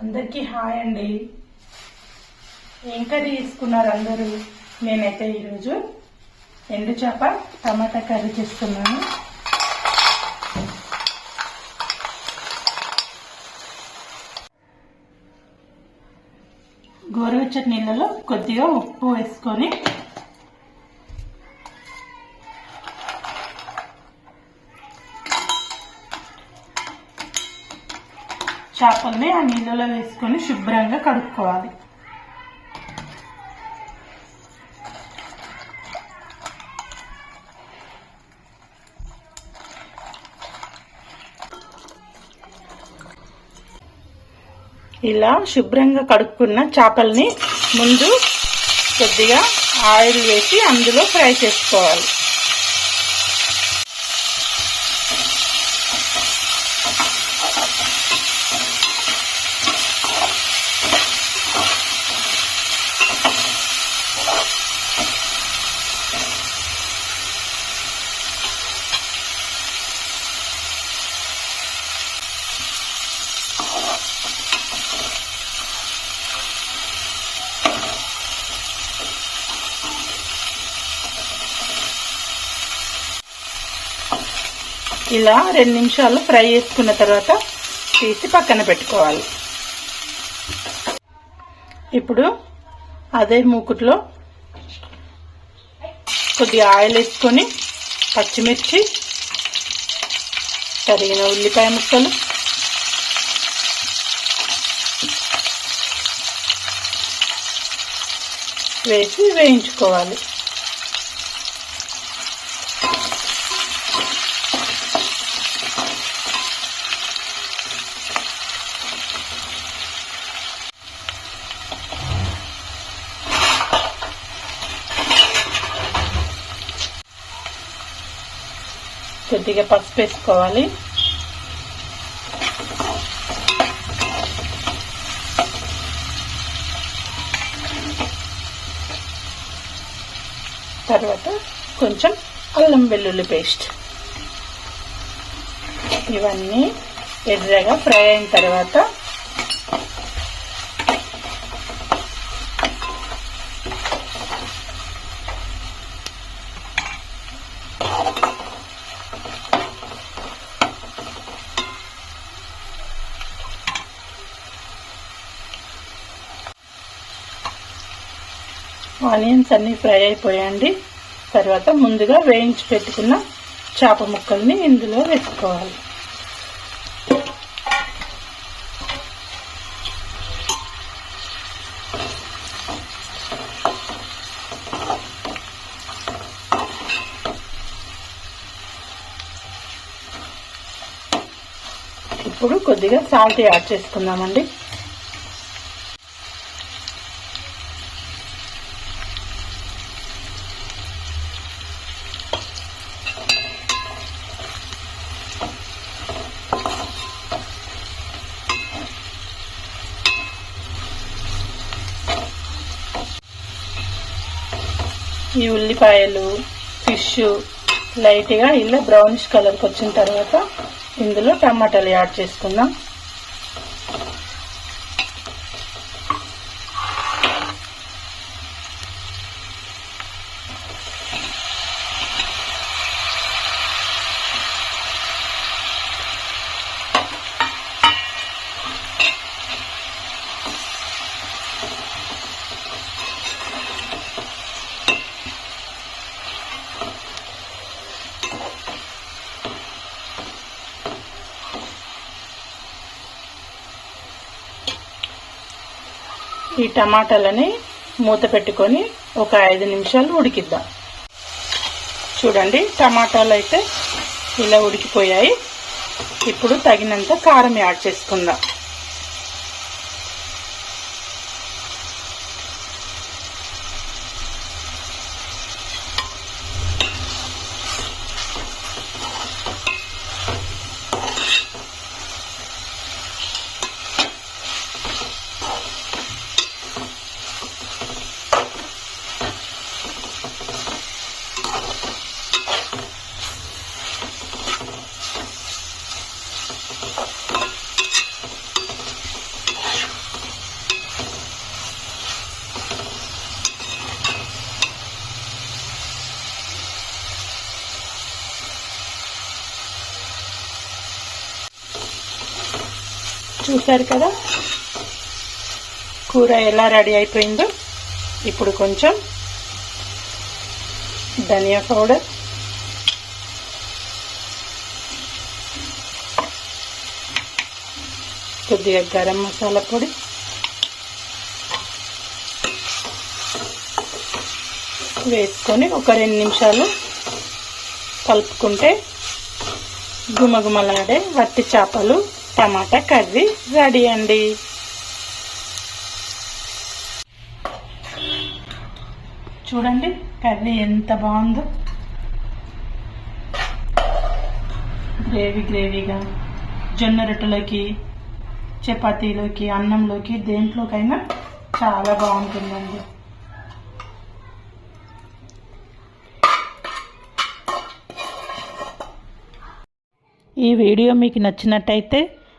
అందరికీ హాయ్ అండి. ఏం కర్రీ తీసుకున్నారు అందరూ? నేనైతే ఈరోజు ఎండు చేప టమాటా కర్రీ చేస్తున్నాను. గోరువెచ్చటి నీళ్ళలో కొద్దిగా ఉప్పు వేసుకొని చేపల్ని ఆ నీళ్ళలో వేసుకొని శుభ్రంగా కడుక్కోవాలి. ఇలా శుభ్రంగా కడుక్కున్న చేపల్ని ముందు కొద్దిగా ఆయిల్ వేసి అందులో ఫ్రై చేసుకోవాలి. ఇలా రెండు నిమిషాలు ఫ్రై చేసుకున్న తర్వాత తీసి పక్కన పెట్టుకోవాలి. ఇప్పుడు అదే మూకుట్లో కొద్దిగా ఆయిల్ వేసుకొని పచ్చిమిర్చి తరిగిన ఉల్లిపాయ ముక్కలు వేసి వేయించుకోవాలి కొద్దిగా పసుపు వేసుకోవాలి తర్వాత కొంచెం అల్లం వెల్లుల్లి పేస్ట్. ఇవన్నీ ఎర్రగా ఫ్రై అయిన తర్వాత ఆనియన్స్ అన్నీ ఫ్రై అయిపోయండి తర్వాత ముందుగా వేయించి పెట్టుకున్న చేప ముక్కల్ని ఇందులో వేసుకోవాలి. ఇప్పుడు కొద్దిగా సాల్ట్ యాడ్ చేసుకుందామండి. ఈ ఉల్లిపాయలు ఫిష్ లైట్గా ఇలా బ్రౌనిష్ కలర్కి వచ్చిన తర్వాత ఇందులో టమాటాలు యాడ్ చేసుకుందాం. ఈ టమాటాలని మూత పెట్టుకొని ఒక ఐదు నిమిషాలు ఉడికిద్దాం. చూడండి టమాటాలు అయితే ఇలా ఉడికిపోయాయి. ఇప్పుడు తగినంత కారం యాడ్ చేసుకుందాం. చూశారు కదా? కూర ఎలా రెడీ అయిపోయిందో? ఇప్పుడు కొంచెం ధనియా పౌడర్. కొద్దిగా గరం మసాలా పొడి. వేసుకొని ఒక రెండు నిమిషాలు కలుపుకుంటే గుమగుమలాడే వట్టి చేపలు టమాటా కర్రీ రెడీ అండి. చూడండి కర్రీ ఎంత బాగుందో. గ్రేవీ గ్రేవీగా జొన్న రొట్టెలోకి చపాతీలోకి అన్నంలోకి దేంట్లోకైనా చాలా బాగుంటుందండి. ఈ వీడియో మీకు నచ్చినట్టయితే